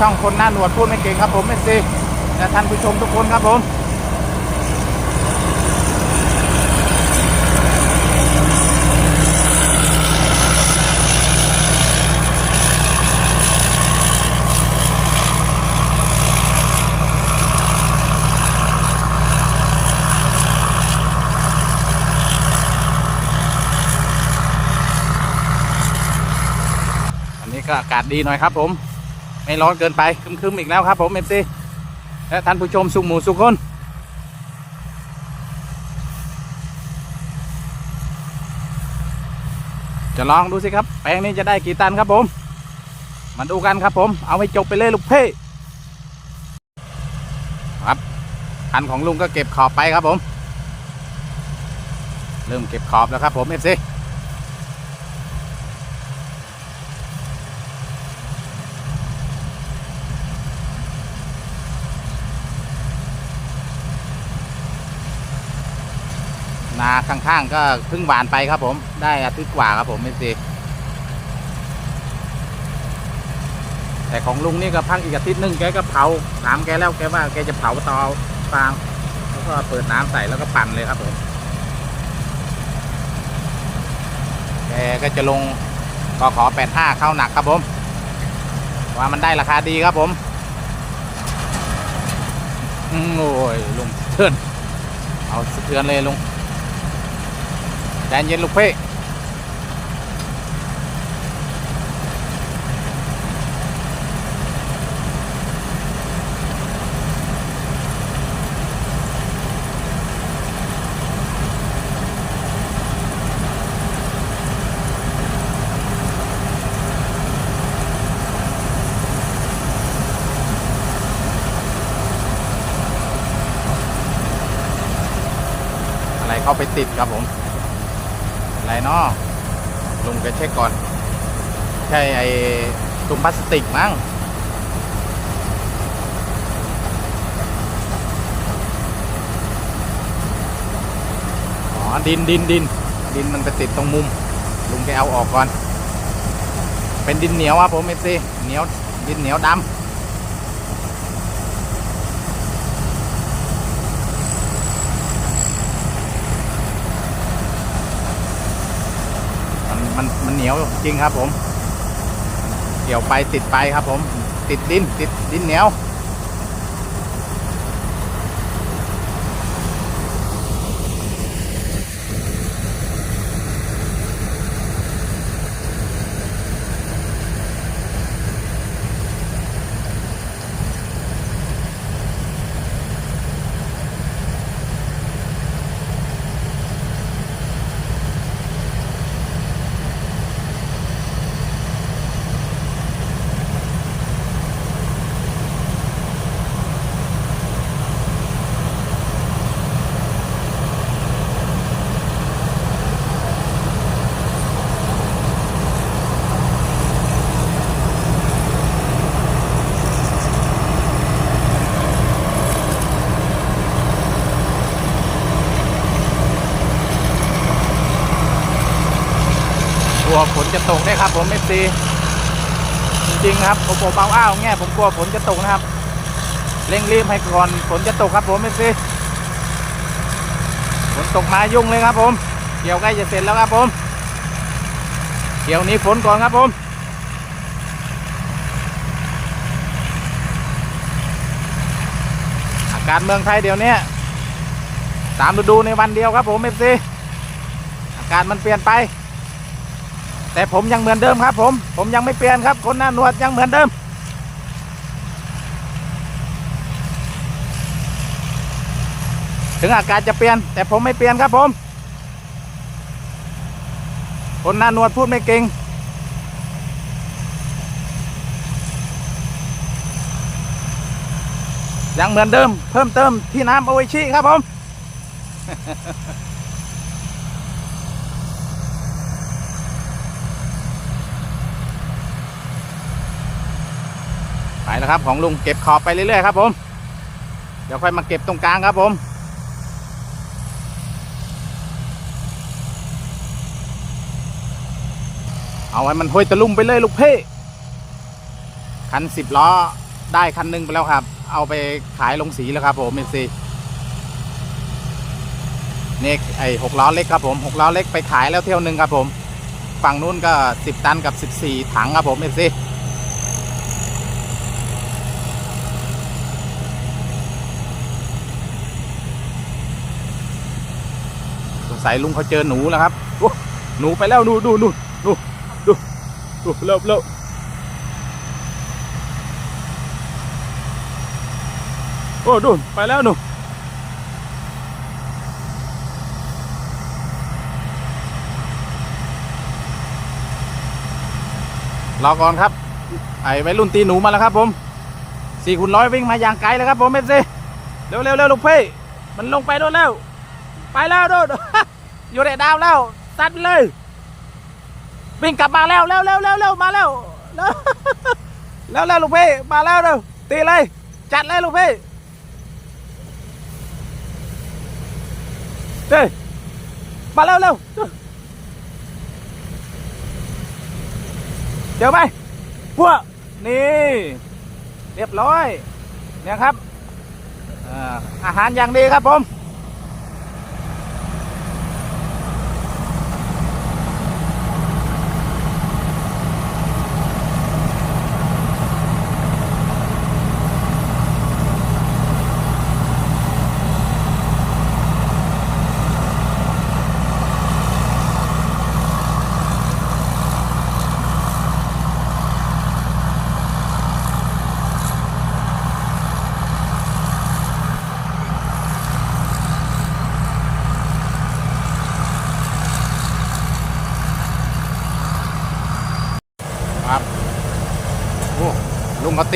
ช่องคนหน้าหนวดพูดไม่เก่งครับผมเอฟซีและท่านผู้ชมทุกคนครับผมอันนี้ก็อากาศดีหน่อยครับผม ไม่ร้อนเกินไปคึมๆอีกแล้วครับผมเอฟซีและท่านผู้ชมสุขหมูสุขคนจะลองดูสิครับ แปลงนี้จะได้กี่ตันครับผม มาดูกันครับผม เอาให้จบไปเลยลูกเพ่ครับคันของลุงก็เก็บขอบไปครับผม เริ่มเก็บขอบแล้วครับผมเอฟซี นาข้างๆ ก็เพิ่งหวานไปครับผมได้อาทิตย์กว่าครับผมไม่ซีแต่ของลุงนี่ก็พักอีกอาทิตย์หนึงแกก็เผาถามแกแล้วแกว่าแกจะเผาตอฟางแล้วก็เปิดน้ำใส่แล้วก็ปั่นเลยครับผมแกก็จะลงกขอแปดห้าเข้าหนักครับผม ว่ามันได้ราคาดีครับผมอืมโอ้ยลุงเทือนเอาสะเทือนเลยลุง ใจเย็นลูกเพ่อะไรเข้าไปติดครับผม อะไรเนาะลุงไปเช็คก่อน ใช่ไอ้ตุ่มพลาสติกมั้งอ๋อดินดินดินดินมันไปติดตรงมุม ลุงแกเอาออกก่อน เป็นดินเหนียวครับผมเอฟซีเหนียวดินเหนียวดำมันมันมัน เหนียวจริงครับผม เกี่ยวไปติดไปครับผม ติดดินติดดินเหนียว ตกได้ครับ ผมเอฟซีจริงๆครับผมเบาอ้าวแง่ผมกลัวฝนจะตกนะครับ เร่งรีบให้ก่อนฝนจะตกครับผมเอฟซีฝนตกมายุ่งเลยครับ ผม เกี่ยวใกล้จะเสร็จแล้วครับ ผม เกี่ยวนี้ฝนก่อนครับผมอากาศเมืองไทยเดี๋ยวนี้สามฤดูในวันเดียวครับผมเอฟซีอากาศมันเปลี่ยนไป แต่ผมยังเหมือนเดิมครับ ผม ผมยังไม่เปลี่ยนครับคนหน้าหนวดยังเหมือนเดิม ถึงอากาศจะเปลี่ยน แต่ผมไม่เปลี่ยนครับผม คนหน้าหนวดพูดไม่เก่งยังเหมือนเดิม เพิ่มเติมที่น้ำโออิชิครับผม แล้วครับ ของลุงเก็บขอบไปเรื่อยๆครับผม เดี๋ยวค่อยมาเก็บตรงกลางครับผม เอาไว้มันห้อยตะลุ่มไปเลยลูกเพ่คันสิบล้อได้คันหนึงไปแล้วครับ เอาไปขายลงสีแล้วครับผมเอซีเนี่ไอหกล้อเล็กครับผมหกล้อเล็กไปขายแล้วเที่ยวหนึ่งครับผม ฝั่งนู้นก็สิบตันกับสิบสี่ถังครับผมเอซี สัยลุงเขาเจอหนูแล้วครับหนูไปแล้วดูดูดูดูดูดูเร็วเร็วโอ้ดูไปแล้วหนูรอก่อนครับ ไอ้วัยรุ่นตีหนูมาแล้วครับผมสี่คูณร้อยวิ่งมาอย่างไกลเลยครับผมเอฟซีเร็วเร็วเร็วลูกพี่มันลงไปโดนแล้ว ไปแล้วโดน อยู่ในดาวแล้วตัดเลยวิ่งกลับมาแล้วเร็วเร็วเร็วเร็วมาแล้วเร็วเร็วเร็วลูกพี่มาแล้วเร็วตีเลย จัดเลยลูกพี่เฮ้ยมาเร็วเร็วเจอไหมพวกนี่ เรียบร้อย เนี่ยครับอาหารอย่างดีครับผม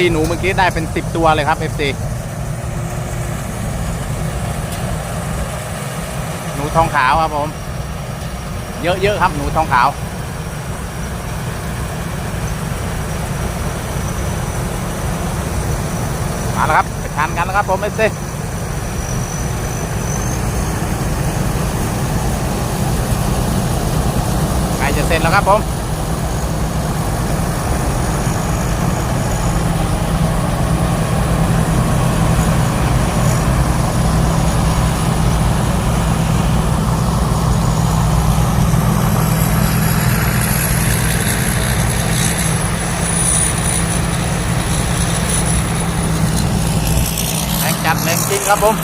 ตีหนูเมื่อกี้ได้เป็นสิบตัวเลยครับ FC หนูทองขาวครับผม เยอะๆครับหนูทองขาว มาแล้วครับไปทานกันแล้วครับผม FC ใกล้จะเสร็จแล้วครับผม แรงจัดแรงจริง ครับผม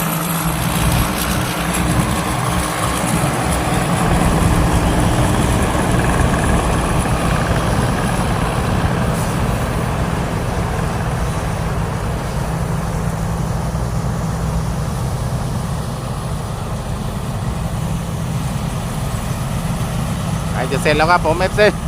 ใกล้จะเสร็จแล้วครับผมเอฟซี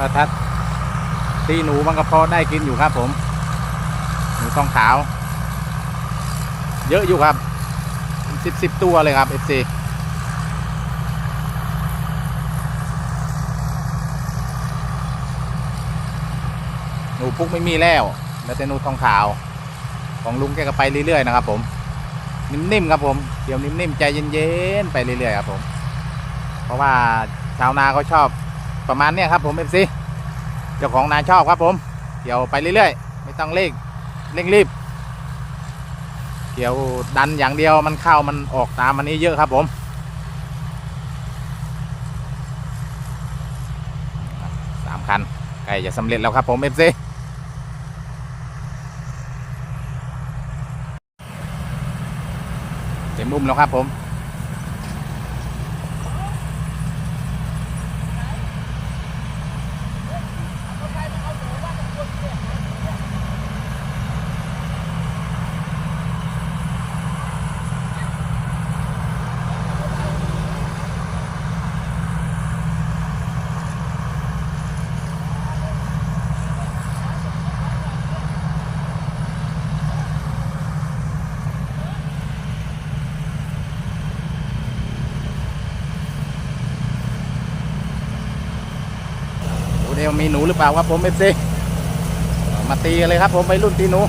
ถ้าถ้าตีหนูมันก็พอได้กินอยู่ครับผม หนูทองขาว เยอะอยู่ครับสิบสิบตัวเลยครับ FC หนูพุกไม่มีแล้วแล้วแต่หนูทองขาว ของลุงแกก็ไปเรื่อยๆนะครับ ผม นิ่มๆครับผมเดี๋ยวนิ่มๆใจเย็นๆไปเรื่อยๆครับผม เพราะว่าชาวนาเขาชอบ ประมาณเนี้ยครับผมเอฟซีเจ้าของนาชอบครับผมเกี่ยวไปเรื่อยๆ ไม่ต้องเร่งเร่งรีบ เกี่ยวดันอย่างเดียวมันเข้ามันออกตามมันนี้เยอะครับผมสามคันใกล้จะสำเร็จแล้วครับผมเอฟซีเต็มมุมแล้วครับผม มีหนูหรือเปล่าครับผมเอฟซีมาตีกันเลยครับ ผมไปรุ่นตีหนู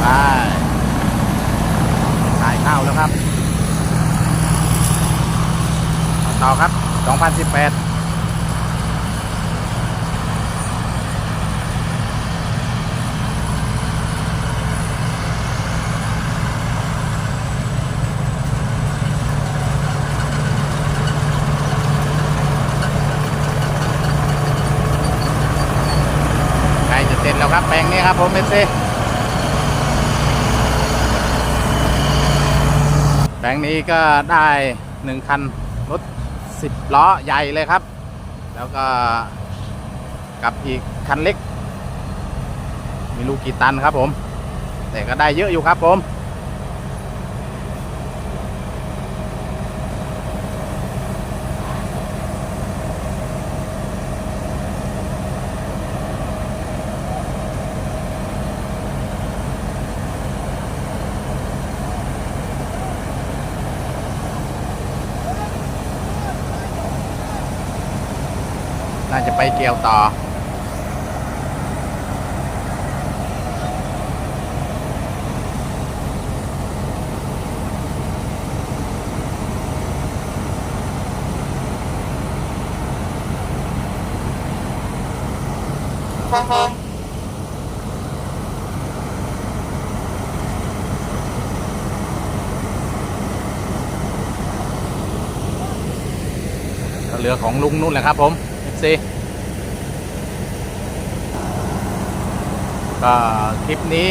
ไปขายข้าวแล้วครับ ต่อครับ 2018ใกล้จะเสร็จแล้วครับแปลงนี้ครับผมเอฟซีแปลงนี้ก็ได้หนึ่งคัน รถสิบล้อใหญ่เลยครับ แล้วก็กับอีกคันเล็กไมีลูกกี่ตันครับผม แต่ก็ได้เยอะอยู่ครับผม ไปเกี่ยวต่อ ก็เหลือของลุงนู่นแหละครับผม FC ก็คลิปนี้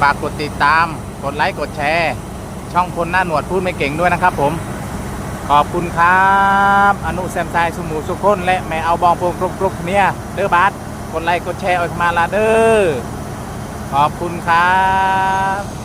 ฝากกดติดตาม กดไลค์ กดแชร์ ช่องคนหน้าหนวดพูดไม่เก่งด้วยนะครับผม ขอบคุณครับ อนุแซมไซสุหมูสุขคนและแม่เอาบองพวงกรุบกรุบเนี่ยเด้อบาสกดไลค์ กดแชร์ออกมาลาเด้อ ขอบคุณครับ